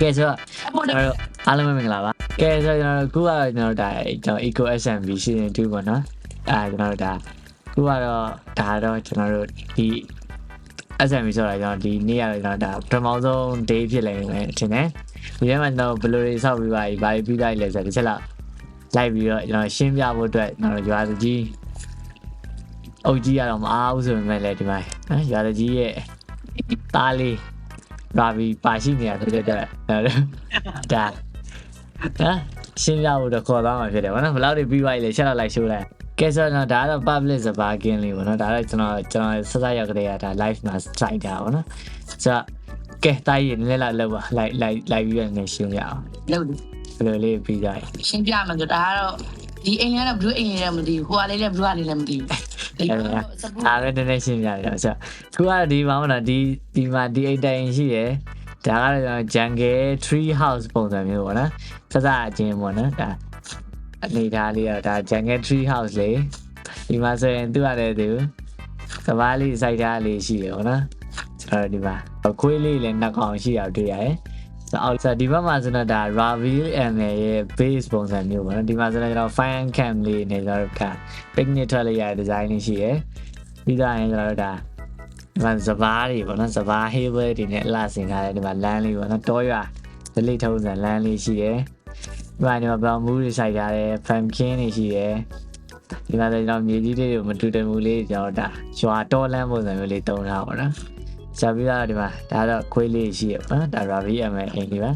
ကဲဆိုတော့အပေါ်ကျွန်တော့တော်တို့အားလုံးပဲမင်္ဂလာပါကဲဆိုတော့ကျွန်တော်တို့ခုကတော့ကျွန်တော်တို့ဒါကျွန်တော် Eco SMB Season 2ပေါ့နော်အဲကျွန်တော်တို့ဒါခုကတော့ဒါတော့ကျွန်တော်တို့ဒီ SMB ဆိုတာကျွန်တော်ဒီနေ့ကတော့ကျွန်တော်ဒါပထမဆုံး day ဖြစ်လိမ့်မယ်ထင်တယ်ဒီထဲမှာကျွန်တော်ဘယ်လိုတွေဆောက်ပြီးပါပြီဘာတွေပြီးလိုက်လဲဆိုတော့တစ်ချက်လောက်လိုက်ပြီးတော့ကျွန်တော်ရှင်းပြဖို့အတွက်ကျွန်တော်ရွာစကြီးအုတ်ကြီးကတော့မအားဘူးဆိုပေမဲ့လည်းဒီမှာနော်ရွာစကြီးရဲ့သားလေး ရာဘီပါရှိနေတာဆိုတဲ့အတွက်ဒါဒါဟာရှင်းပြဖို့တော့ခေါ်သွားမှာဖြစ်တယ်ဗောနော်ဘယ်လောက်တွေပြီးသွားပြီလဲချက်တော့လိုက်ရှိုးလိုက်ကဲဆိုတော့ဒါကတော့ public စပါကင်းလေးဗောနော်ဒါတော့ကျွန်တော်ကျွန်တော်စစရောက်ကြတဲ့ကဒါ live မှာစိုက်တာဗောနော်ဆိုတော့ကဲတားရည်နည်းနည်းလောက်လောက်ပါလိုက်လိုက်လိုက်ပြီးတော့နည်းရှင်းပြအောင်လို့ဘယ်လိုလေးပြီးသွားပြီရှင်းပြမယ်ဆိုဒါကတော့ဒီအိမ်လေးကတော့ဘလူးအိမ်လေးလည်းမသိဘူးဟိုကလေးလည်းဘလူးကလေးလည်းမသိဘူး ဒီကတော့စပူအားလည်းနည်းနည်းရှင်းပြတယ်ဆိုတော့ခုကတော့ဒီမှာမဟုတ်ဒီဒီမှာဒီအိတ်တိုင်ရှိရယ်ဒါကတော့ကျွန်တော် jungle tree house ပုံစံမျိုးပေါ့နော်စစအချင်းပေါ့နော်ဒါအနေထားလေးတော့ဒါ jungle tree house လေးဒီမှာဆိုရင်သူ့ရတယ်သူကဘာလေးစိုက်ထားလေးရှိတယ်ပေါ့နော်ကျွန်တော်ဒီမှာခွေးလေးလည်းနှစ်ကောင်ရှိအောင်တွေ့ရတယ် ဆိုတော့ဆိုဒီဘက်မှာဆိုတော့ဒါ Ravel ML ရဲ့ base ပုံစံမျိုးပေါ့နော်ဒီမှာဆိုတော့ကျွန်တော် fire cam လေးနဲ့ကျွန်တော်တို့ဒါ picnic ထွက်လိုက်ရတဲ့ design လေးရှိရယ်ပြီးတော့ရင်ကျွန်တော်တို့ဒါဒီမှာစဘာတွေပေါ့နော်စဘာ havel တွေနဲ့အလှဆင်ထားတဲ့ဒီမှာလမ်းလေးပေါ့နော်တောရွာဒလိထုံးစံလမ်းလေးရှိရယ်ဒီမှာဒီမှာ brown မူးတွေစိုက်ထားတယ် pumpkin တွေရှိရယ်ဒီမှာဆိုကျွန်တော်မြေကြီးလေးတွေမတူတယ်မူလေးကျွန်တော်ဒါရွာတောလမ်းပုံစံမျိုးလေးတုံးထားပါတော့ ဆက်ပြီးတော့ဒီမှာဒါတော့ခွေးလေးရှိရပေါ့နော်ဒါ ravi m အိမ်လေးပါ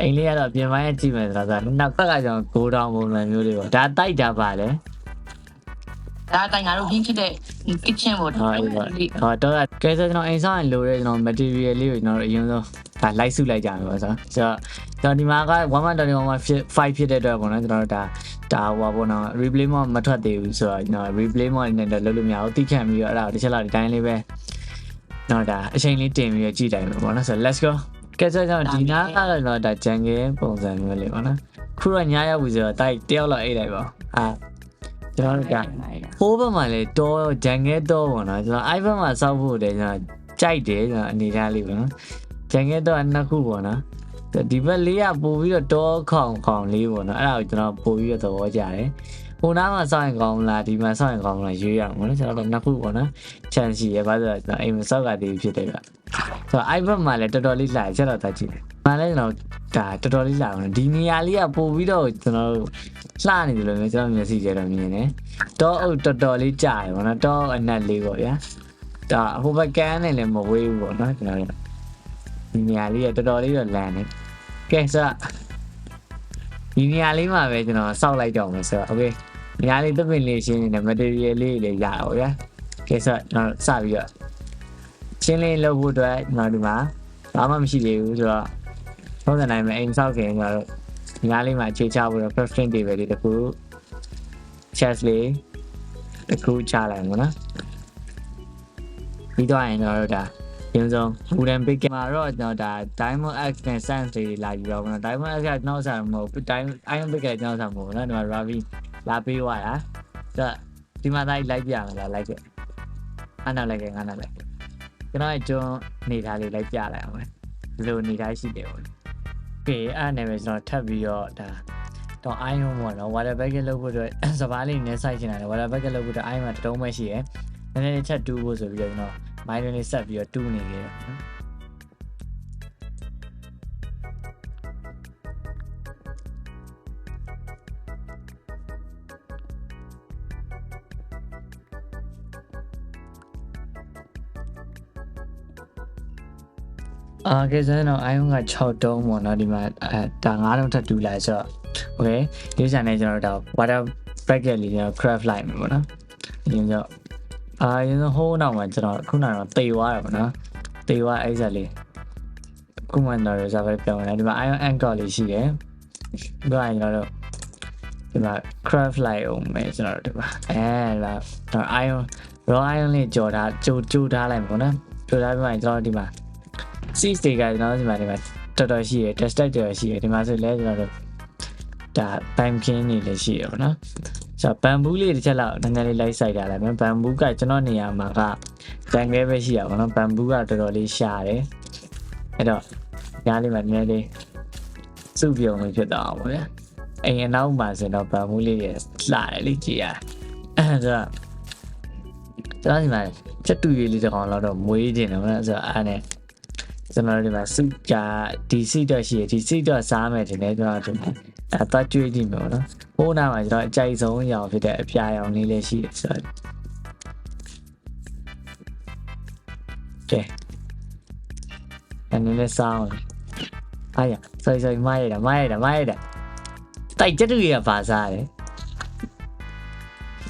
အိမ်လေးကတော့ပြင်ပန်းရကြည့်မယ်ဆိုတော့နောက်ကကကျွန်တော်ဂိုးတောင်ပုံစံမျိုးလေးပေါ့ဒါတိုက်တာပါလေဒါတိုင်ငါတို့ဟင်းဖြစ်တဲ့ kitchen ပေါ့ဟောအေးပါဟောတော့ကဲဆိုကျွန်တော်အိမ်ဆောင်ရင်လိုရဲကျွန်တော် material လေးကိုကျွန်တော်အရင်ဆုံးဒါလိုက်စုလိုက်ကြမယ်ပေါ့ဆိုတော့ကျွန်တော်ဒီမှာက1.1.5ဖြစ်တဲ့အတွက်ပေါ့နော်ကျွန်တော်တို့ဒါဒါဟိုပါပေါ့နော် replay mode မထွက်သေးဘူးဆိုတော့ကျွန်တော် replay mode နဲ့တော့လုပ်လို့မရဘူးတိခတ်ပြီးတော့အဲ့ဒါကိုတစ်ချက်လောက်ဒီတိုင်းလေးပဲကျွန် တော်ဒါအချိန်လေးတင်ပြီးတော့ကြည့်တိုင်းပဲပေါ့နော်ဆိုတော့ let's go ကဲဆိုကျွန်တော်ဒီနားကတော့ကျွန်တော်ဒါ jungle ပုံစံမျိုးလေးပေါ့နော်ခုတော့ညရောက်ပြီဆိုတော့တိုက်တယောက်လောက်အိတ်လိုက်ပါအာကျွန်တော်တို့ကဟိုးဘက်မှာလည်းတောဂျန်ငဲတောပေါ့နော်ကျွန်တော်အိုက်ဘက်မှာစောက်ဖို့တယ်ကျွန်တော်ကြိုက်တယ်ကျွန်တော်အနေထားလေးပေါ့နော်ဂျန်ငဲတောကနှစ်ခုပေါ့နော်ဒီဘက်လေးကပို့ပြီးတော့တောခေါင်ခေါင်လေးပေါ့နော်အဲ့ဒါကိုကျွန်တော်ပို့ပြီးတော့သဘောကျတယ် ဟိုနားမှာစောက်ရင်ကောင်းမလားဒီမှာစောက်ရင်ကောင်းမလားရွေးရအောင်ပေါ့နော်ကျွန်တော်တို့နှစ်ခုပေါ့နော်ချန်စီရပါဆိုတော့ကျွန်တော်အိမ်မစောက်ကတည်းဖြစ်တယ်ဗျဆိုတော့အိုက်ဘက်မှာလည်းတော်တော်လေးလာချက်တော့တတ်ကြည့်တယ်မှလည်းကျွန်တော်ဒါတော်တော်လေးလာအောင်ဒီနေရာလေးကပို့ပြီးတော့ကျွန်တော်တို့လှနေတယ်လို့မျိုးကျွန်တော်မျက်စိကျတော့မြင်တယ်တော့အုပ်တော်တော်လေးကြာတယ်ဗောနော်တော့အနက်လေးပေါ့ဗျာဒါဟိုဘက်ကန်းနဲ့လည်းမဝေးဘူးပေါ့နော်ကျွန်တော်တို့ဒီနေရာလေးကတော်တော်လေးတော့လန်နေကဲဆိုတော့ဒီနေရာလေးမှာပဲကျွန်တော်စောက်လိုက်တော့မယ်ဆိုတော့โဒီဟာလေးသပင်လေးရှင်းနေတဲ့ material လေးတွေရအောင်ဗျာကဲဆိုတော့စပြီးတော့ရှင်းလင်းလုပ်ဖို့အတွက်ကျွန်တော်ဒီမှာဘာမှမရှိသေးဘူးဆိုတော့သုံးတဲ့နိုင်မဲ့အိမ်ဆောက်ခင်ကျွန်တော်တို့ဒီဟာလေးမှာအခြေချဖို့တော့ preference table လေးတခု chess လေးတခုချလိုက်မှာနော်ပြီးတော့ရင်ကျွန်တော်တို့ဒါရင်းဆုံး wooden pick မှာတော့ကျွန်တော်ဒါ diamond x နဲ့ sense တွေလာယူတော့ဘောနော် diamond x ကကျွန်တော်ဆရာမဟုတ် diamond iron pick ကကျွန်တော်ဆရာမဟုတ်နော်ဒီမှာ ravi လာပေးသွားတာဆိုတော့ဒီမှာသားကြီးလိုက်ပြမလားလိုက်ခဲ့ငါနောက်လိုက်ခဲ့ငါနောက်လိုက်ကျွန်တော်ရဲ့ဂျွန်နေသားလေးလိုက်ပြလိုက်အောင်ဘယ်လိုနေသားရှိတယ်ဟုတ်ကဲအဲ့နာမည်ကျွန်တော်ထပ်ပြီးတော့ဒါတော့ iron ပေါ့နော် water bucket လောက်ဖို့အတွက်စပားလေးနည်းဆိုင်ချင်တာလေ water bucket လောက်ဖို့အတွက် iron မှာတုံးမဲ့ရှိရယ်နည်းနည်းချက်တူးဖို့ဆိုပြီးတော့ကျွန်တော် mine လေးဆက်ပြီးတော့တူးနေခဲ့တယ်နော် အာကဲဆိုရင်တော့ iron က6တုံးပေါ့နော်ဒီမှာအဲဒါ9တုံးထပ်တူးလိုက်ဆိုတော့ okay ဒီစံနဲ့ကျွန်တော်တို့ဒါ water bucket လေးကျွန်တော် craft လိုက်မယ်ပေါ့နော်ဒီကြောင့်အာရင်ဟိုးနောက်မှာကျွန်တော်ခုနကတော့တေသွားတယ်ပေါ့နော်တေသွားအဲ့ဆက်လေးခုမှတော့ reserve ပြောင်းလာဒီမှာ iron anchor လေးရှိတယ်ပြီးတော့ကျွန်တော်တို့ဒီမှာ craft လိုက်အောင်မယ်ကျွန်တော်တို့ဒီမှာအဲလာတော့ iron raw iron လေးကြော်ထားကြိုကြိုထားလိုက်ပေါ့နော်ကြိုထားပြီးမှကျွန်တော်ဒီမှာ seed တွေကကျွန်တော်ဒီမှာဒီမှာတော်တော်ရှိရယ် test တော်တော်ရှိရယ်ဒီမှာဆိုလဲကျွန်တော်တို့ဒါ pumpkin နေလည်းရှိရပါတော့ဆိုတော့ဘမ်ဘူးလေးတစ်ချက်လောက်နည်းနည်းလေးလိုက်ဆိုင်တာလိုက်မယ်ဘမ်ဘူးကကျွန်တော်နေရာမှာကတန်ခဲပဲရှိရပါတော့ဘမ်ဘူးကတော်တော်လေးရှာတယ်အဲ့တော့ညားလေးမှာနည်းနည်းလေးစုပြုံလေးဖြစ်သွားအောင်ပေါ့ဗျာအိမ်အနောက်မှာဆိုတော့ဗန်မူးလေးတွေလှတယ်လေကြည်ရအဲဆိုတော့ကျွန်တော်ဒီမှာချက်တူရည်လေးတစ်ကောင်တော့မွေးခြင်းတယ်ဗျာဆိုတော့အားနဲ့ ကျွန်တော်ဒီမှာစုကြဒီစိတော့ရှိရဒီစိတော့စားမယ်တင်တယ်ကျွန်တော်ဒီမှာအဲတော့ကျွေးကြည့်မယ်ပေါ့နော်ဟိုးနာမှာကျွန်တော်အကြိုက်ဆုံးရောင်ဖြစ်တဲ့အပြာရောင်လေးလည်းရှိတယ်ဆိုတော့ကဲအနေနဲ့စောင်းအားရ sorry sorry မရတာမရတာမရတာတိုက်ချက်တူရပါစားတယ်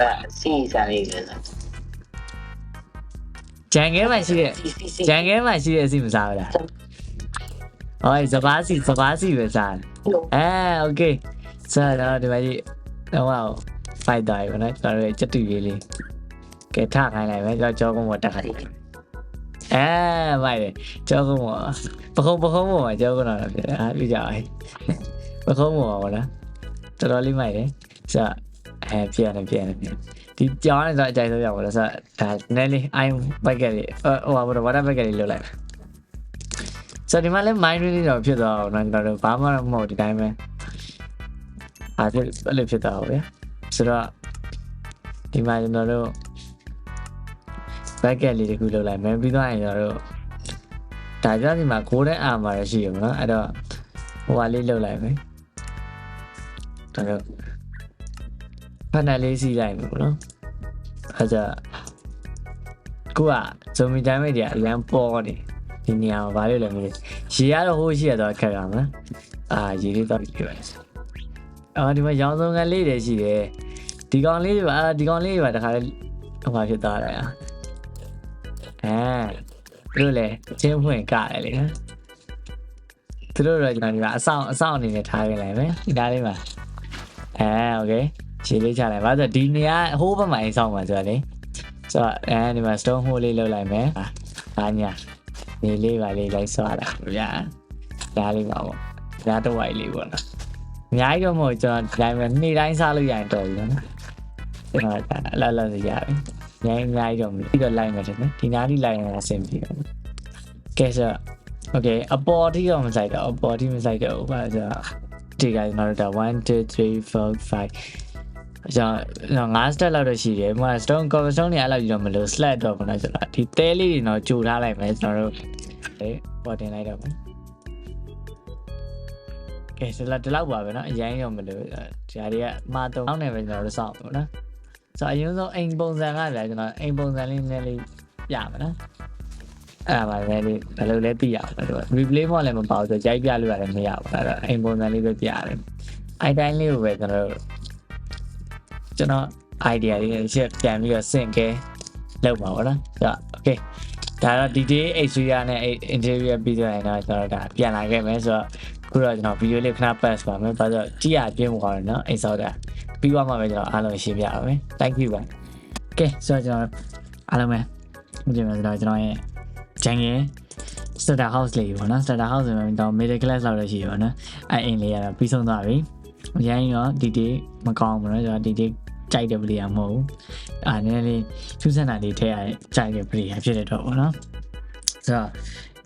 ဒါစီစားလေးလေ ဂျန်ကဲမှာရှိတဲ့ စီစီစီ ဂျန်ကဲမှာရှိတဲ့အစီမစားဘူးလားဟောစပါးစီစပါးစီပဲစားတယ်အဲโอเคဆိုတော့ဒီမှာကြီးတော့ဖိုက်တိုင်းပါနော်ကျွန်တော်တို့ချက်တူရေးလေးကဲထားခိုင်းလိုက်မယ်ကျွန်တော်ကြောကုန်းပေါ်တက်ခိုင်းအဲမိုက်တယ်ကြောကုန်းပေါ်ပခုံးပခုံးပေါ်မှာကြောကုန်းတော့ဖြစ်တယ်အားပြကြအောင်ပခုံးပေါ်ပါဘောလားတော်တော်လေးမိုက်တယ်ဆိုတော့အဲပြရတယ်ပြရတယ်ပြရတယ် ဒီကြောင်းနဲ့ဆိုအကြိုက်ဆုံးရပါလို့ဆိုတော့ဒါနည်းလေးအိုင်းဘက်ကလေးဟိုဟိုဘာလို့ဝါတာဘက်ကလေးလောက်လိုက်ဆိုတော့ဒီမှာလည်း mind reading တော့ဖြစ်သွားအောင်နော်ကျွန်တော်တို့ဘာမှမဟုတ်ဒီတိုင်းပဲအားဖြစ်အဲ့လိုဖြစ်သွားအောင်ဗျာဆိုတော့ဒီမှာကျွန်တော်တို့ bucket လေးတစ်ခုလောက်လိုက်မယ်ပြီးတော့ရင်ကျွန်တော်တို့ဒါကြောင့်ဒီမှာ golden armor ရရှိရမှာနော်အဲ့တော့ဟိုဟာလေးလောက်လိုက်မယ်ဒါတော့ ဖက်နယ်လေးစီးလိုက်မယ်ပေါ့နော်အဲ့ဒါကိုကဇိုမီတိုင်းမိတ်တွေအရန်ပေါ်နေဒီနေရာမှာဘာလို့လဲမသိရေရတော့ဟိုးရှိရတော့ခက်ရမှာအာရေလေးတော့ပြပါစေအော်ဒီမှာရောင်စုံကန်လေးတွေရှိတယ်ဒီကောင်လေးတွေပါအာဒီကောင်လေးတွေပါတခါလေဟိုမှာဖြစ်သွားတယ်အာအဲသူတို့လည်းချင်းဖွင့်ကတယ်လေနော်သူတို့တော့ကျွန်တော်ဒီမှာအဆောင်အဆောင်အနေနဲ့ထားခဲ့လိုက်မယ်ဒီသားလေးမှာအဲโอเค ခြေလေးချလိုက်ပါဆိုတော့ဒီနေရာဟိုးဘက်မှာအိမ်ဆောင်မှာဆိုတော့လေဆိုတော့အဲဒီမှာ stone hole လေးလောက်လိုက်မယ်ဟာညာနေလေးပါလေးလိုက်ဆွာတာဗျာဒါလေးပါပေါ့ဒါတော့ဝိုင်လေးပေါ့နော်အများကြီးတော့မဟုတ်ကျွန်တော်ဒီတိုင်းပဲနေ့တိုင်းစားလို့ရရင်တော်ပြီနော်ကျွန်တော်အလားလားရပြီညင်အများကြီးတော့မပြီးတော့လိုက်မယ်တဲ့နော်ဒီနားလေးလိုက်ရင်အဆင်ပြေတယ်ကဲဆိုတော့ okay အပေါ်ထိတော့မဆိုင်တော့အပေါ်ထိမဆိုင်တော့ဘူးပါဆိုတော့ဒီကကျွန်တော်တို့1 2 3 4 5 ကျွန်တော်ငါး step လောက်တော့ရှိတယ်။မက stone cobblestone တွေအဲ့လောက်ကြီးတော့မလို့ slat တော့ဘယ်တော့ကျွန်တော်ဒီတဲလေးတွေတော့ကြိုထားလိုက်မယ်ကျွန်တော်တို့ဟေးပေါ်တင်လိုက်တော့မယ်။ကဲဆိုတော့ဒီလောက်ပါပဲเนาะအရင်ရောမလို့ဒီဟာတွေကမှာတော့အောင်းနေပဲကျွန်တော်တို့စောင့်ပါเนาะ။ဆိုတော့အရင်ဆုံးအိမ်ပုံစံကလည်းကျွန်တော်အိမ်ပုံစံလေးနည်းလေးပြမယ်နော်။အဲ့ဒါပါပဲလေဘယ်လိုလဲပြရအောင်လို့ replay မလည်းမပေါ့ဆိုရိုက်ပြလို့ရတယ်မရဘူးအဲ့တော့အိမ်ပုံစံလေးပဲပြရတယ်။အဲ့တိုင်းလေးကိုပဲကျွန်တော်တို့ ကျွန်တော် idea လေးနဲ့ချက်ပြန်ပြီးတော့စင့်ကဲလုပ်ပါဘောနော်ဆိုတော့ okay ဒါတော့ detail exterior နဲ့ interior ပြီးသွားရင်တော့ကျွန်တော်ဒါပြန်လာခဲ့မယ်ဆိုတော့ခုတော့ကျွန်တော် video လေးခဏ pass ပါမယ်ဘာလို့ကြည့်ရပြင်းသွားတယ်နော်အိမ်ဆောက်တာပြီးသွားမှပဲကျွန်တော်အားလုံးရှင်းပြပါမယ် thank you ပါ okay ဆိုတော့ကျွန်တော်အားလုံးပဲဒီမှာဆိုတော့ကျွန်တော်ရဲ့ jungle starter house လေးပေါ့နော် starter house ဆိုရင်တော့ middle class လောက်တော့ရှိပါတော့အဲ့အိမ်လေးကတော့ပြီးဆုံးသွားပြီအရင်ရော detail မကောင်းဘူးနော်ကျွန်တော် detail ကြိုက်တဲ့ပလေယာမဟုတ်ဘူးအာနည်းနည်းလေးထူးဆန်းတာလေးထည့်ရတဲ့ကြိုက်တဲ့ပလေယာဖြစ်တဲ့တော့ပေါ့နော်ဆိုတော့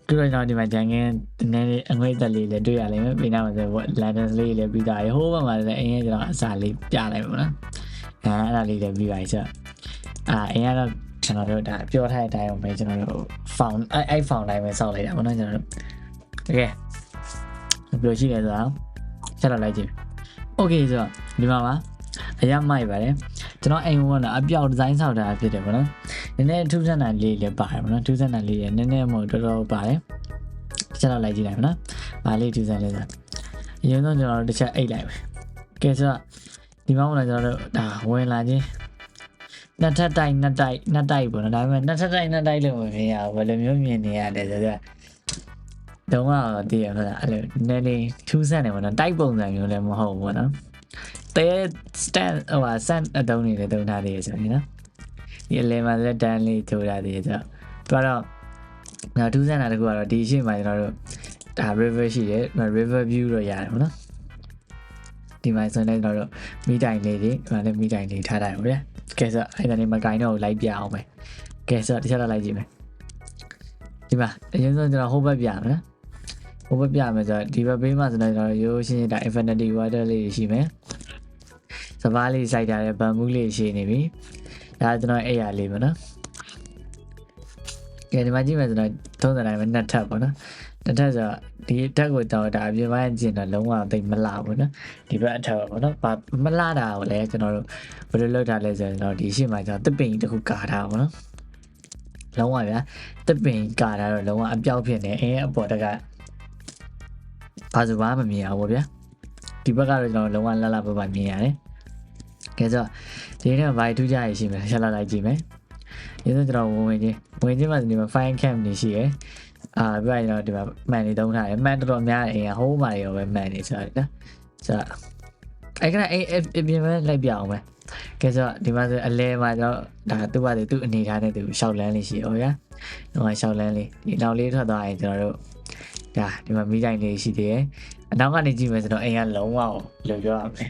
ဒီတော့ကျွန်တော်ဒီမှာဂျန်ကင်းနည်းနည်းအငွေ့သက်လေးလည်းတွေ့ရလိမ့်မယ်ပြီးနောက်မှာဆိုလန်ဒန်လေးလည်းပြီးသားရဟိုးဘက်မှာလည်းအင်းရဲ့ကျွန်တော်အစာလေးပြလိုက်ပါတော့အဲအဲ့ဒါလေးလည်းပြီးပါပြီဆိုတော့အာအင်းကတော့ကျွန်တော်တို့ဒါပြောထားတဲ့အတိုင်းပဲကျွန်တော်တို့ found အဲ့အဲ့ found တိုင်းပဲစောက်လိုက်တာပေါ့နော်ကျွန်တော်တို့တကယ်ဘယ်လိုရှိလဲဆိုတော့ဆက်တော့လိုက်ကြည့် okay ဆိုတော့ဒီမှာပါ အရမိုက်ပါတယ်ကျွန်တော်အိမ်ဝင်တော့အပြောက်ဒီဇိုင်းဆောက်တာဖြစ်တယ်ပေါ့နော်နည်းနည်းထူးဆန်းတာလေးလည်းပါတယ်ပေါ့နော်ထူးဆန်းတာလေးလည်းနည်းနည်းမဟုတ်တော်တော်ပါတယ်ချက်တော့လိုက်ကြည့်လိုက်ပါနော်။ဘာလေးထူးဆန်းလဲဆိုအရင်ဆုံးကျွန်တော်တို့တစ်ချက်အိတ်လိုက်မယ်။ကဲဆိုတော့ဒီမှာကတော့ကျွန်တော်တို့ဒါဝင်လာခြင်းနှစ်ထပ်တိုက်နှစ်တိုက်နှစ်တိုက်ပေါ့နော်ဒါပေမဲ့နှစ်ထပ်တိုက်နှစ်တိုက်လို့မမြင်ရဘူးဘယ်လိုမျိုးမြင်နေရလဲဆိုတော့တော့တော့တည်ရမလားအဲ့လိုနည်းနည်းထူးဆန်းတယ်ပေါ့နော်တိုက်ပုံစံမျိုးလည်းမဟုတ်ဘူးပေါ့နော် တဲ stand ဟိုဟာ sand အတုံးနေလည်းတုံးထားသေးရဆိုရင်နော်ဒီအလဲမှာလည်းတန်းလေးထိုးထားသေးရဆိုတော့တော့နောက်ထူးဆန်းတာတကူကတော့ဒီအရှိမှကျွန်တော်တို့ဒါ river ရှိတယ် river view တော့ရတယ်ပေါ့နော်ဒီမှာဆိုရင်လည်းကျွန်တော်တို့မိတိုင်လေးတွေဒီမှာလည်းမိတိုင်လေးထားတာပေါ့ဗျာကဲဆိုအဲ့ဒါနေမကင်တော့လိုက်ပြအောင်ပဲကဲဆိုတစ်ချက်တော့လိုက်ကြည့်မယ်ဒီမှာအရင်ဆုံးကျွန်တော်ဟိုဘက်ပြမယ်နော်ဟိုဘက်ပြမယ်ဆိုတော့ဒီဘက်ဘေးမှာဆိုတော့ကျွန်တော်ရိုးရှင်းရှင်းဒါ infinity water လေးတွေရှိမယ် စပားလေးစိုက်ထားတဲ့ဗန်မူးလေးရှိနေပြီဒါကျွန်တော်အဲ့ရလေးပေါ့နော်ကဲဒီမှာကြည့်မယ်ဆိုတော့သုံးစံတိုင်းမှာနှစ်ထပ်ပေါ့နော်နှစ်ထပ်ဆိုတော့ဒီအထက်ကိုတော့ဒါအပြင်ပိုင်းကျင်တော့လုံးဝသိပ်မလှဘူးနော်ဒီဘက်အထက်ပေါ့နော်ဘာမလှတာကိုလည်းကျွန်တော်တို့ဘယ်လိုလုပ်ထားလဲဆိုတော့ဒီရှေ့မှာကျွန်တော်တစ်ပင်တစ်ခုကာထားပါပေါ့နော်လုံးဝဗျာတစ်ပင်ကာထားတော့လုံးဝအပြောက်ဖြစ်နေအင်းအပေါ်တက်ကဘာဆိုဘာမမြင်အောင်ပေါ့ဗျာဒီဘက်ကတော့ကျွန်တော်လုံးဝလှလှပပမြင်ရတယ် ကဲဆိုတော့ဒီနေ့ဘာထူးကြရရှိမယ်ဆက်လာလိုက်ကြည့်မယ်ဒီနေ့ကျွန်တော်ဝင်ဝင်ချင်းဝင်ချင်းမှာဒီမှာ fine cam နေရှိရယ်အာပြရတော့ဒီမှာမှန်နေသုံးထားတယ်မှန်တော်တော်များတယ်အရင်ဟိုးမှာရောပဲမှန်နေဆိုတော့နော်ဆိုတော့အဲ့ကအဲ့အပြင်ပဲလိုက်ပြအောင်ပဲကဲဆိုတော့ဒီမှာဆိုအလဲမှာကျွန်တော်ဒါသူ့ဘာသူအနေထားနဲ့သူရှောက်လန်းလေးရှိရောဗျာဟိုမှာရှောက်လန်းလေးဒီနောက်လေးထွက်သွားရင်ကျွန်တော်တို့ဒါဒီမှာမိတိုင်းလေးရှိသေးတယ်အနောက်ကနေကြည့်မယ်ဆိုတော့အိမ်ကလုံးဝလို့ပြောရမယ်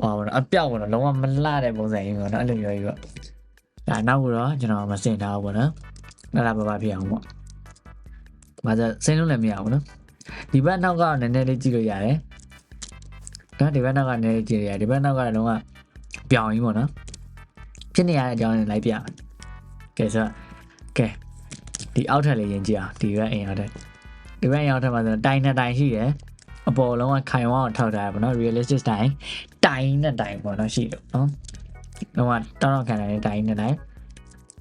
ဟောဘောအပြောက်ဘောလုံးဝမလှတဲ့ပုံစံကြီးပေါ့နော်အဲ့လိုမျိုးကြီးပေါ့ဒါနောက်ကတော့ကျွန်တော်မစင်ထားဘူးပေါ့နော်အဲ့ဒါဘာဘာဖြစ်အောင်ပေါ့ဘာသာစင်းလုံးလည်းမရဘူးနော်ဒီဘက်နောက်ကနည်းနည်းလေးကြည့်လို့ရတယ်နော်ဒီဘက်နောက်ကနည်းနည်းကြည့်ရတယ်ဒီဘက်နောက်ကတော့လုံးဝပြောင်းကြီးပေါ့နော်ဖြစ်နေရတဲ့အကြောင်းနဲ့လိုက်ပြမယ်ကဲဆိုတော့ကဲဒီအောက်ထပ်လေးရင်ကြည့်အောင်ဒီဘက်အိမ်အောက်ထပ်ဒီဘက်အိမ်အောက်ထပ်မှာဆိုတော့တိုင်နဲ့တိုင်ရှိတယ် အပေါ်လုံးဝခိုင်ဝအောင်ထောက်ထားရပါတော့ realistic တိုင်တိုင်နဲ့တိုင်ပေါ့နော်ရှိလို့နော်လုံးဝတောင်းတော့ခံတဲ့တိုင်နဲ့တိုင်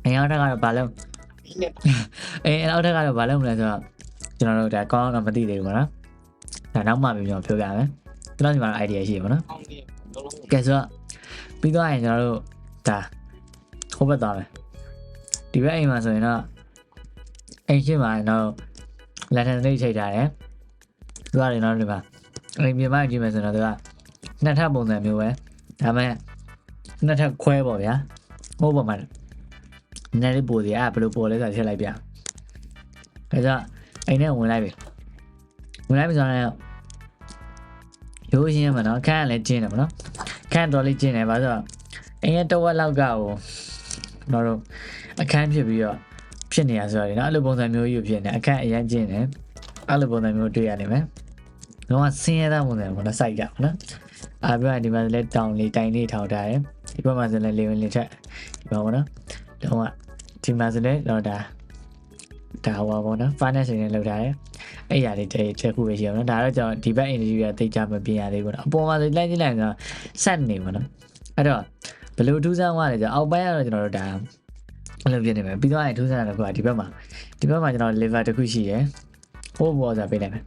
အိမ်အောက်ထပ်ကတော့ဘာလို့အိမ်အောက်ထပ်ကတော့ဘာလို့မလဲဆိုတော့ကျွန်တော်တို့ဒါကောင်းတော့မသိသေးဘူးပေါ့နော်ဒါနောက်မှပြန်ပြောပြမယ်ကျွန်တော်ဒီမှာ idea ရှိရပါတော့ကဲဆိုတော့ပြီးတော့ရင်ကျွန်တော်တို့ဒါဟိုဘက်သွားမယ်ဒီဘက်အိမ်မှာဆိုရင်တော့အိမ်ရှိမှာတော့လက်ထန်လေးချိန်ထားတယ် သူကလည်းတော့ဒီမှာအိမ်မြေမကြည့်မယ်ဆိုတော့သူကနှစ်ထပ်ပုံစံမျိုးပဲဒါမဲ့နှစ်ထပ်ခွဲပေါ့ဗျာဟိုဘက်မှာနည်းနည်းလေးပိုစီအဲ့ဘယ်လိုပေါ်လဲဆိုတာထည့်လိုက်ပြအဲဆိုအိမ်ထဲဝင်လိုက်ပြီဝင်လိုက်ပြီဆိုတော့ရိုးရှင်းရမှာနော်ခန်းကလည်းကျင်းတယ်ပေါ့နော်ခန့်တော်လေးကျင်းတယ်ဗါဆိုတော့အင်းရဲ့တဝက်လောက်ကကိုတော့တို့အခန်းဖြစ်ပြီးတော့ဖြစ်နေရဆိုတော့ဒီနော်အဲ့လိုပုံစံမျိုးကြီးဖြစ်နေအခန်းအရင်ကျင်းတယ်အဲ့လိုပုံစံမျိုးတွေ့ရနေမယ် တော့ဆင်းရဲတဲ့ပုံစံပေါ့နော်စိုက်ကြပါနော်အားပြဒီမှာလည်းတောင်လေးတိုင်လေးထောက်ထားတယ်ဒီဘက်မှာဆိုလည်းလေဝင်လေထက်ဒီမှာပေါ့နော်တော့ဒီမှာဆိုလည်းတော့ဒါဒါဟောပေါ့နော် finance နဲ့လောက်ထားတယ်အဲ့ရလေးတစ်ချက်ခုပဲရှိအောင်နော်ဒါတော့ကျွန်တော်ဒီဘက် interview ကတိတ်ကြမပြင်ရသေးဘူးနော်အပေါ်မှာဆိုလိုက်ကြည့်လိုက်ဆိုဆက်နေပါနော်အဲ့တော့ဘယ်လိုထူးဆန်းသွားလဲဆိုအောက်ပိုင်းကတော့ကျွန်တော်တို့ဒါအဲ့လိုဖြစ်နေမယ်ပြီးတော့ရင်ထူးဆန်းတာကဒီဘက်မှာဒီဘက်မှာကျွန်တော် liver တစ်ခုရှိရယ်ဟိုးပေါ်စားပေးလိုက်မယ်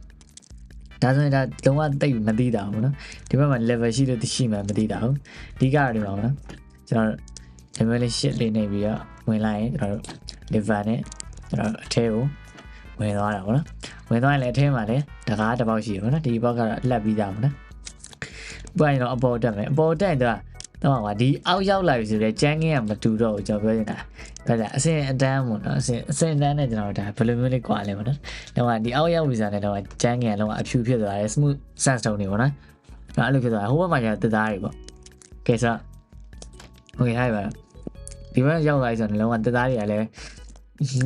ဒါဆိုရင်ဒါလုံးဝတိတ်မသိတာဘူးနော်ဒီဘက်မှာ level ရှိလို့ရှိမှမသိတာဘူးအဓိကတော့ဒီမှာပေါ့နော်ကျွန်တော် level လေးရှစ်လေးနေပြီးတော့ဝင်လိုက်ရင်ကျွန်တော်တို့ liver နဲ့ကျွန်တော်အထဲကိုဝင်သွားတာပေါ့နော်ဝင်သွားရင်လည်းအထဲမှာလည်းတကားတစ်ပေါက်ရှိရပါတော့ဒီပေါက်ကတော့လှက်ပြီးသားပေါ့နော်ပွားရင်တော့အပေါ်တက်မယ်အပေါ်တက်ရင်တော့တော့ကွာဒီအောက်ရောက်လာပြီဆိုတော့ကျန်းကင်းကမတူတော့ဘူးကျွန်တော်ပြောနေတာ ဒါကြအစင်အတန်းပေါ့နော်အစင်အစင်တန်းနဲ့ကျွန်တော်ဒါဘယ်လိုမျိုးလေးကွာလဲပေါ့နော်တော့ဒီအောက်ရောက်ပြီဆိုတော့တော့ကျန်းကင်းလုံးဝအဖြူဖြစ်သွားတယ် smooth sandstone တွေပေါ့နော်ဒါအဲ့လိုဖြစ်သွားတယ်ဟိုဘက်မှာကျတက်သားတွေပေါ့ကဲဆိုโอเคဟိုက်ပါဒီဘက်ရောက်လာပြီဆိုတော့လုံးဝတက်သားတွေကလည်း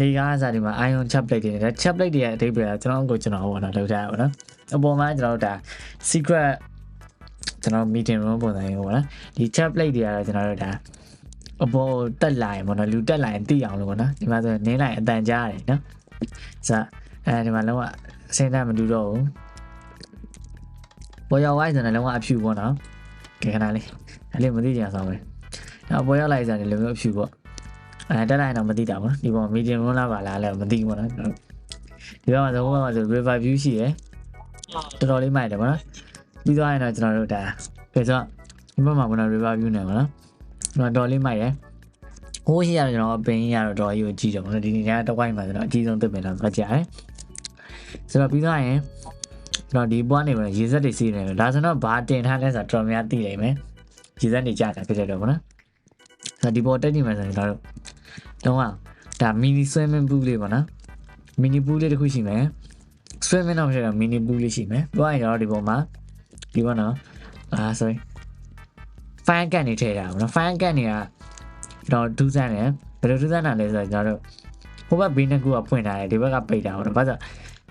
နေကားစားဒီမှာ ion chap plate တွေနဲ့ chap plate တွေရဲ့အဓိပ္ပာယ်ကကျွန်တော်ကိုကျွန်တော်ပေါ့နော်လောက်ထားရပါတော့အပေါ်မှာကျွန်တော်တို့ဒါ secret ကျွန်တော် meeting room ပုံစံမျိုးပေါ့နော်ဒီ chat plate တွေကတော့ကျွန်တော်တို့ဒါ အပေါ်တက်လာရင်ပေါ့နော်လူတက်လာရင်သိအောင်လို့ပေါ့နော်ဒီမှာဆိုနင်းလိုက်အတန်ကြားရတယ်နော်ဆိုတော့အဲဒီမှာလုံးဝအစင်းတမ်းမတူတော့ဘူးပေါ်ရောက်လိုက်ဆိုတော့လုံးဝအဖြူပေါ့နော်ကဲခဏလေးဒါလေးမသိကြအောင်ပဲတော့ပေါ်ရောက်လိုက်ဆိုတော့လည်းမျိုးအဖြူပေါ့အဲတက်လိုက်တော့မသိတာပေါ့ဒီပေါ် medium room လားပါလားလည်းမသိဘူးပေါ့နော်ဒီဘက်မှာဆိုဟိုဘက်မှာဆို river view ရှိရယ်တော်တော်လေးမိုက်တယ်ပေါ့နော်ပြီးသွားရင်တော့ကျွန်တော်တို့ဒါကဲဆိုတော့ဒီဘက်မှာပေါ့နော် river view နေပါနော်ကျွန် တော်တော်လေးမိုက်ရယ်ဟိုးရှိရတော့ကျွန်တော်ပင်ရတော့တော်ကြီးကိုကြည့်တယ်ပေါ့နော်ဒီနေ့ကတဝိုင်းမှာကျွန်တော်အကြီးဆုံးသစ်ပင်တော့သွားကြရတယ်ဆိုတော့ပြီးသွားရင်ကျွန်တော်ဒီဘွားနေမှာရေစက်တွေစီးနေတယ်ဒါဆိုတော့ဘာတင်ထားလဲဆိုတော့တော်များသိနိုင်မယ်ရေစက်တွေကြာတာဖြစ်တဲ့တော့ပေါ့နော်ဆိုတော့ဒီပေါ်တက်ကြည့်မယ်ဆိုရင်ကျွန်တော်တို့တော့ဒါ mini swimming pool လေးပေါ့နော် mini pool လေးတစ်ခုရှိမယ် swimming တော့မရှိတော့ mini pool လေးရှိမယ်တွားရင်တော့ဒီပေါ်မှာဒီပေါ်နော်အာ sorry fan ကန်နေထည့်တာပေါ့နော် fan ကန်နေတာတော့ဒူးစမ်းတယ်ဘယ်လိုဒူးစမ်းတာလဲဆိုတော့ကျွန်တော်တို့ဟိုဘက်ဘေးနှစ်ခုကဖွင့်ထားတယ်ဒီဘက်ကပိတ်တာပေါ့နော်ဘာလို့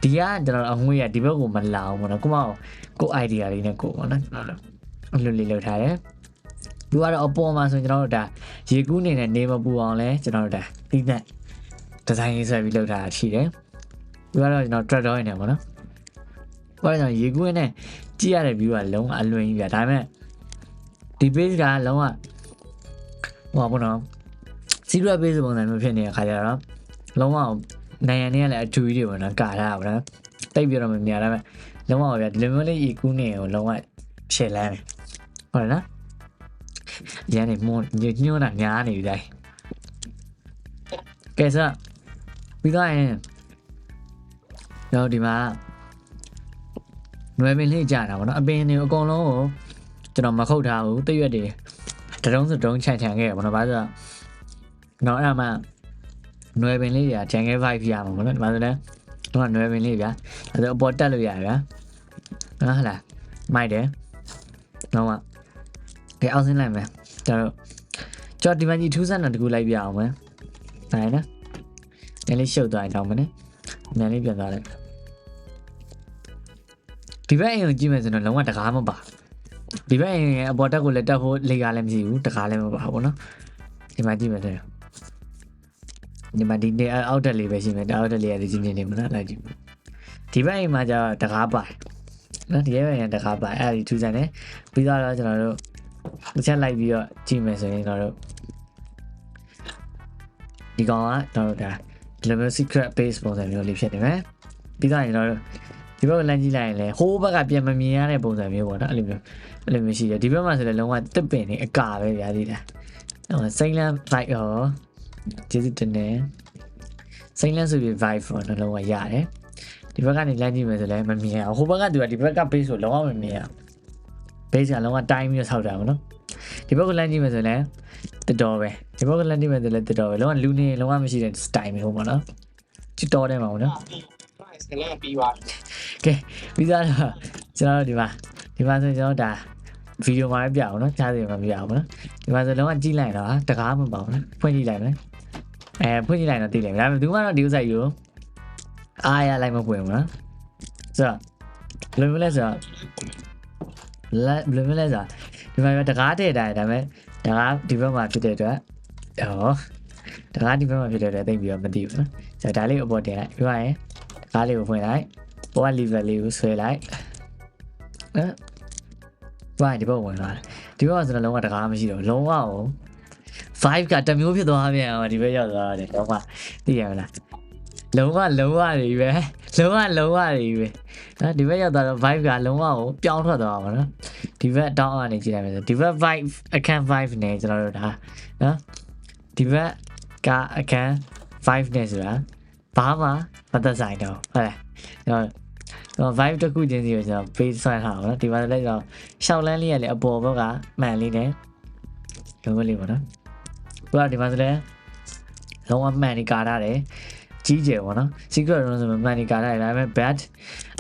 ဒီကကျွန်တော်အငွေရဒီဘက်ကိုမလာအောင်ပေါ့နော်ကိုမအောင်ကို idea လေးနဲ့ကိုပေါ့နော်ကျွန်တော်အလွတ်လေးလောက်ထားတယ်သူကတော့အပေါ်မှာဆိုရင်ကျွန်တော်တို့ဒါရေကူးနေနဲ့နေမပူအောင်လဲကျွန်တော်တို့ဒါဒီနဲ့ဒီဇိုင်းရေးဆွဲပြီးလောက်ထားတာရှိတယ်သူကတော့ကျွန်တော် tractor နေပေါ့နော်ဘာလို့လဲရေကူးနေကြည့်ရတဲ့ view ကလုံးဝအလွင်ကြီးပြဒါပေမဲ့ ဒီ page ကလုံးဝဟောပေါ့နော် zero base ပုံစံမျိုးဖြစ်နေတဲ့ခါကျတော့လုံးဝနိုင်ရနေရလဲအထူကြီးတွေပေါ့နော်ကာထားတာပေါ့နော်တိတ်ပြီးတော့မမြင်ရဒါပေမဲ့လုံးဝဗျာဒီလိုမျိုးလေးဤကူးနေကိုလုံးဝရှယ်လန်းတယ်ဟုတ်လားရန်နေမွန်ညညွန်းတာညားနေပြီတိုင်းကဲဆိုပြီးတော့ရင်တော့ဒီမှာနွယ်ပင်လေးကြာတာပေါ့နော်အပင်တွေအကုန်လုံးကို ကျွန်တော်မခုတ်ထားဘူးတရွက်တွေတတုံးစတုံးခြံခြံခဲ့ရပေါ့နော်ဘာလို့လဲတော့အဲ့မှာနွယ်ပင်လေးကြာခြံခဲ့ vibe ရမှာပေါ့နော်ဘာလို့လဲတော့နွယ်ပင်လေးဗျာအဲ့ဒါအပေါ်တက်လို့ရဗျာနော်ဟလားမိုက်တယ်တော့ကဲအောင်စင်းလိုက်မယ်ကျွန်တော်ကျော်ဒီမကြီးထူးဆန်းတာတကူလိုက်ပြအောင်မယ်ဒါရနော်နည်းလေးရှုပ်သွားအောင်မနဲ့နည်းလေးပြန်သွားလိုက်ဒီဘက်အိမ်ကိုကြည့်မယ်ဆိုတော့လုံးဝတကားမပါ ဒီဘက်အိမ်ရဲ့အပေါ်တက်ကိုလည်းတက်ဖို့လေကားလည်းမရှိဘူးတကားလည်းမပါဘူးနော်ဒီမှာကြည့်မယ်ဆိုတော့ဒီမှာဒီနေအောက်တက်လေးပဲရှိမယ်အောက်တက်လေးကဒီချင်းချင်းလေးမနော်လိုက်ကြည့်ဒီဘက်အိမ်မှာကျတော့တကားပါတယ်နော်ဒီဘက်အိမ်ကတကားပါအဲ့ဒီထူးဆန်းတယ်ပြီးတော့ကျွန်တော်တို့တစ်ချက်လိုက်ပြီးတော့ကြည့်မယ်ဆိုရင်ကျွန်တော်တို့ဒီကောင်ကကျွန်တော်တို့ဒါဒီလိုမျိုး secret base ပုံစံမျိုးလေးဖြစ်နေမယ်ပြီးတော့ကျွန်တော်တို့ဒီဘက်ကလမ်းကြည့်လိုက်ရင်လည်းဟိုးဘက်ကပြန်မမြင်ရတဲ့ပုံစံမျိုးပေါ့နော်အဲ့လိုမျိုး အဲ့လိုမျိုးရှိတယ်ဒီဘက်မှာဆိုလည်းလုံးဝတစ်ပင်နေအကာပဲဗျာဒီတာဟိုစိမ့်လန်း vibe ရောကျေးဇူးတင်တယ်စိမ့်လန်းဆိုပြီး vibe ပေါ့နော်လုံးဝရတယ်ဒီဘက်ကနေလမ်းကြည့်မယ်ဆိုလည်းမမြင်ရဘူးဟိုဘက်ကသူကဒီဘက်က base ကိုလုံးဝမမြင်ရဘူး base ကလုံးဝတိုင်းပြီးတော့ဆောက်တာပေါ့နော်ဒီဘက်ကလမ်းကြည့်မယ်ဆိုလည်းတတော်ပဲဒီဘက်ကလမ်းကြည့်မယ်ဆိုလည်းတတော်ပဲလုံးဝလူနေလုံးဝမရှိတဲ့ style မျိုးပေါ့နော်ချစ်တော်တယ်မှာပေါ့နော်စကလန်ပြီးသွားကဲပြီးသားတော့ကျွန်တော်တို့ဒီမှာ ဒီမှာဆိုရင်ကျွန်တော်တို့ဒါဗီဒီယိုမှာလည်းပြအောင်နော်ကြားစီမှာမပြအောင်နော်ဒီမှာဆိုလုံးဝကြည့်လိုက်တော့ဟာတကားမပေါ့နော်ဖွင့်ကြည့်လိုက်မယ်အဲဖွင့်ကြည့်လိုက်တော့သိတယ်ဒါပေမဲ့ဘူးကတော့ဒီဥစ္စာကြီးကိုအားရလိုက်မပွင့်ဘူးနော်ဆိုတော့ဘယ်လိုမျိုးလဲဆိုတော့လက်ဘယ်လိုမျိုးလဲဆိုတော့ဒီမှာတကားတဲ့တိုင်းဒါပေမဲ့တကားဒီဘက်မှာဖြစ်တဲ့အတွက်ဟောတကားဒီဘက်မှာဖြစ်တဲ့အတွက်သိပြီးတော့မသိဘူးနော်ဆိုတော့ဒါလေးကိုအပေါ်တင်လိုက်ပြီးသွားရင်တကားလေးကိုဖွင့်လိုက်ပေါ်က level လေးကိုဆွဲလိုက် နော်ဘာဒီဘက်ဝင်လာတယ်ဒီဘက်ကဆိုတော့လုံးဝတကားမရှိတော့ဘူးလုံးဝကို5ကတစ်မျိုးဖြစ်သွားပြန်အောင်ဒီဘက်ရောက်သွားတယ်လုံးဝသိရမလားလုံးဝလုံးဝတွေပဲလုံးဝလုံးဝတွေပဲနော်ဒီဘက်ရောက်သွားတော့ vibe ကလုံးဝကိုပြောင်းထွက်သွားပါတော့ဒီဘက်တောင်းအနေကြည့်လိုက်မယ်ဆိုဒီဘက် vibe အခန်း5နဲ့ကျွန်တော်တို့ဒါနော်ဒီဘက်ကအခန်း5နဲ့ဆိုတာဘာမှမသက်ဆိုင်တော့ဟုတ်လားကျွန်တော် တော့ vibe တစ်ခုချင်းစီကိုကျွန်တော် base ဆွဲထားအောင်နော်ဒီမှာလည်းကျွန်တော်ရှောက်လန်းလေးရလေအပေါ်ဘက်ကမှန်လေးနဲ့လုံးဝလေးပေါ့နော်သူကဒီမှာဆိုလည်းလုံးဝမှန်နေကာထားတယ်ကြီးကျယ်ပေါ့နော် secret run ဆိုမှမှန်နေကာထားတယ်ဒါပေမဲ့ bad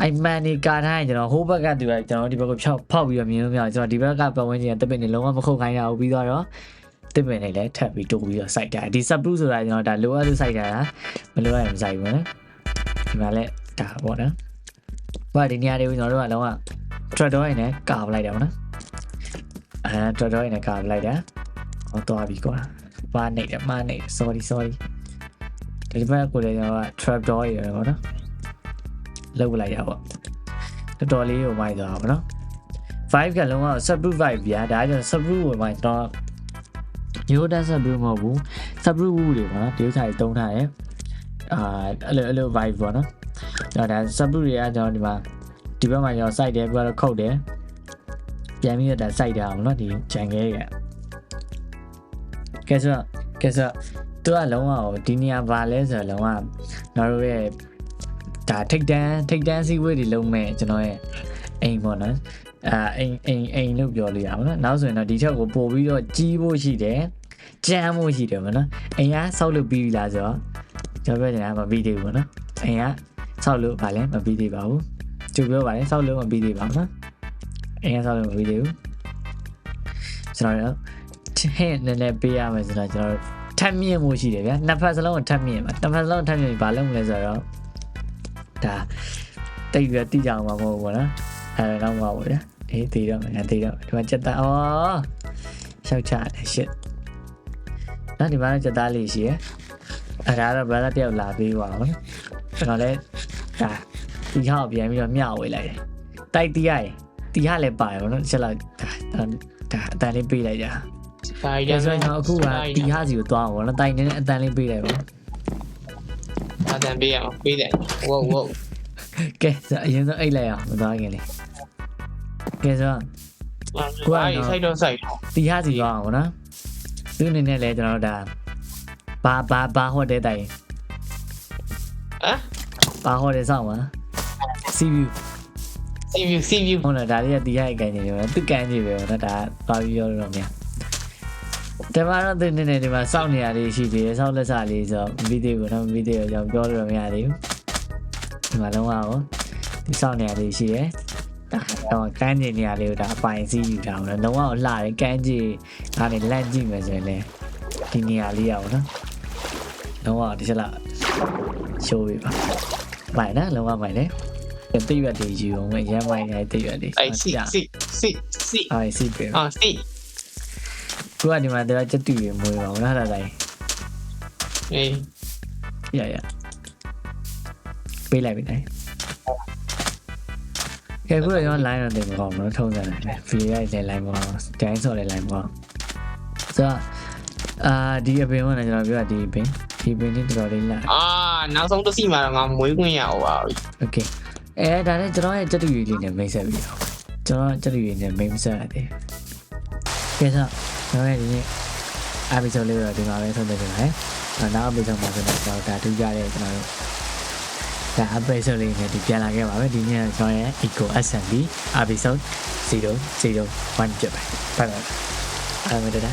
အဲ့မှန်နေကာထားရင်ကျွန်တော်ဟိုဘက်ကသူကကျွန်တော်ဒီဘက်ကဖြောက်ဖောက်ပြီးတော့မြင်လို့မရဘူးကျွန်တော်ဒီဘက်ကပတ်ဝန်းကျင်ကတပည့်နေလုံးဝမခုတ်ခိုင်းရဘူးပြီးတော့တစ်ပင်လေးလည်းထပ်ပြီးတိုးပြီးတော့စိုက်တာဒီ sub blue ဆိုတာကျွန်တော်ဒါလိုအပ်လို့စိုက်တာလားမလိုအပ်ရင်မစိုက်ဘူးနော်ဒီမှာလည်းဒါပေါ့နော် ဘာဒီနေရာတွေကိုကျွန်တော်တို့ကလုံးဝ tractor ရင်းနဲ့ကာပလိုက်တာပေါ့နော်အဲ tractor ရင်းနဲ့ကာပလိုက်တာဟောတော့ပြီကွာဘာနေတယ်မနေတယ် sorry sorry ဒီဘက်ကိုလည်းကျွန်တော်က trap door ရယ်ပေါ့နော်လောက်လိုက်ရပေါ့တော်တော်လေးကိုမိုက်သွားပါပေါ့နော်5ကလုံးဝ subgroup vibe ဗျာဒါကြောင့် subgroup ကိုမိုက်တော့ရိုးတက် subgroup မဟုတ်ဘူး subgroup တွေပေါ့နော်ဒီဥစ္စာတွေတုံးထားတယ်အာအဲ့လိုအဲ့လို vibe ပေါ့နော် ဒါဒါ subgroup တွေကကျွန်တော်ဒီမှာဒီဘက်မှာကျွန်တော် site တယ်ပြီးတော့ခုတ်တယ်ပြန်ပြီးတော့ဒါ site တာအောင်နော်ဒီ channel တွေကကဲဆိုတော့ကဲဆိုတော့သူကလုံးဝဟိုဒီနေရာဘာလဲဆိုတော့လုံးဝကျွန်တော်တို့ရဲ့ဒါထိတ်တန်းထိတ်တန်းစီဝေးတွေလုံးမဲ့ကျွန်တော်ရဲ့အိမ်ပေါ့နော်အာအိမ်အိမ်အိမ်လို့ပြောလို့ရအောင်နော်နောက်ဆိုရင်တော့ဒီချက်ကိုပို့ပြီးတော့ကြီးဖို့ရှိတယ်ကြမ်းဖို့ရှိတယ်ပေါ့နော်အိမ်ကဆောက်လို့ပြီးပြီလားဆိုတော့ကျွန်တော်ပြောနေတာမပြီးသေးဘူးပေါ့နော်အိမ်က ဆောက်လို့ဗာလဲမပြီးသေးပါဘူးသူပြောပါလေဆောက်လို့မပြီးသေးပါဘူးနော်အိမ်ကဆောက်လို့မပြီးသေးဘူးကျွန်တော်တို့ဟဲ့နည်းနည်းပေးရမယ်ဆိုတော့ကျွန်တော်တို့ထပ်မြင့်မှုရှိတယ်ဗျာနှစ်ဖက်စလုံးကိုထပ်မြင့်မှာနှစ်ဖက်စလုံးထပ်မြင့်ပြီးဘာလုပ်မလဲဆိုတော့ဒါတိတ်ပြီးတော့တိကြအောင်မှာမဟုတ်ဘူးပေါ့နော်အဲတော့မှာပေါ့ဗျာအေးတည်တော့မယ်ငါတည်တော့ဒီမှာချက်သားဩရှောက်ချတယ်ရှစ်နော်ဒီမှာလည်းချက်သားလေးရှိရယ် အဲဒါတော့ brother တယောက်လာပေးပါအောင်ကျွန်တော်လည်းဒါဒီဟောက်ပြန်ပြီးတော့မျှဝေလိုက်တယ်တိုက်တီးရရင်တီးရလည်းပါတယ်ဗောနော်ချက်လိုက်ဒါဒါဒါအတန်လေးပေးလိုက်ကြဒါရီဒါဆိုရင်တော့အခုကတီဟာစီကိုသွားအောင်ဗောနော်တိုင်နေတဲ့အတန်လေးပေးလိုက်ပါအတန်ပေးရအောင်ပေးတယ်ဝုတ်ဝုတ်ကဲဆိုအရင်ဆုံးအိတ်လိုက်အောင်မသွားခင်လေကဲဆိုကိုယ်ကစိုက်တော့စိုက်တီဟာစီသွားအောင်ဗောနော်သူအနေနဲ့လည်းကျွန်တော်တို့ဒါ ဘာဘာဘာဟိုတဲတိုင်ဟမ်ဘာဟိုတဲဆောင်ပါစီဗီစီဗီစီဗီဟုတ်လားဒါလေးကတီဟာရဲ့ကန်ကြီးပဲသူကန်ကြီးပဲဗောနော်ဒါသွားပြီးပြောလို့တော့မြန်တမတော့သူနေနေဒီမှာစောင့်နေရလေးရှိသေးတယ်စောင့်လက်စလေးဆိုဗီဒီယိုကတော့ဗီဒီယိုကြောင့်ပြောလို့တော့မရသေးဘူးဒီမှာလုံးဝဟောဒီစောင့်နေရလေးရှိတယ်ဒါတော့ကန်းကျင်နေရလေးကိုဒါအပိုင်စီးယူတာပေါ့နော်လုံးဝလှတယ်ကန်းကျင်ဒါနေလန့်ကြည့်မယ်ဆိုရင်လည်းဒီနေရာလေးရအောင်နော် လုံးဝဒီချက်လာရှိုးပြပါမိုင်နော်လုံးဝမိုင်လေတိရွက်တွေယူအောင်ရမ်းမိုင်နေတိရွက်တွေအဲ့စီစီစီစီအားစီပြအာစီခုကဒီမှာတော့ချက်တူရမွေးပါဘူးနော်ဒါတိုင်းအေးရရပေးလိုက်ပြီတိုင်းကဲခုတော့ရော line တော့တင်မကောင်းဘူးနော်ထုံးစံတယ် video ရိုက်တဲ့ line မကောင်းတိုင်းဆော်တဲ့ line မကောင်းဆိုတော့အာဒီအပင်ကလည်းကျွန်တော်ပြောတာဒီအပင် ဒီအပင်လေးတော်တော်လေးလာ အာနောက်ဆုံးတစ်စီမှာတော့ငါမွေးခွင့်ရအောင်ပါဘူး โอเคအဲဒါနဲ့ကျွန်တော်ရဲ့ချက်တူရလေးနဲ့မိတ်ဆက်ပြီးတော့ကျွန်တော်ချက်တူရနဲ့မိတ်ဆက်ရတယ်ကဲဆိုကျွန်တော်ရဲ့ဒီနေ့ episode လေးတော့ဒီမှာပဲဆုံးသက်ကြပါမယ်နောက် episode မှာဆိုတော့ကျွန်တော်ဒါထူးကြတဲ့ကျွန်တော်တို့ဒါ episode လေးနဲ့ဒီပြန်လာခဲ့ပါမယ်ဒီနေ့ကျွန်တော်ရဲ့ eco smb episode 001ဖြစ်ပါတယ်ဘိုင်ဘိုင်အားမတဒါ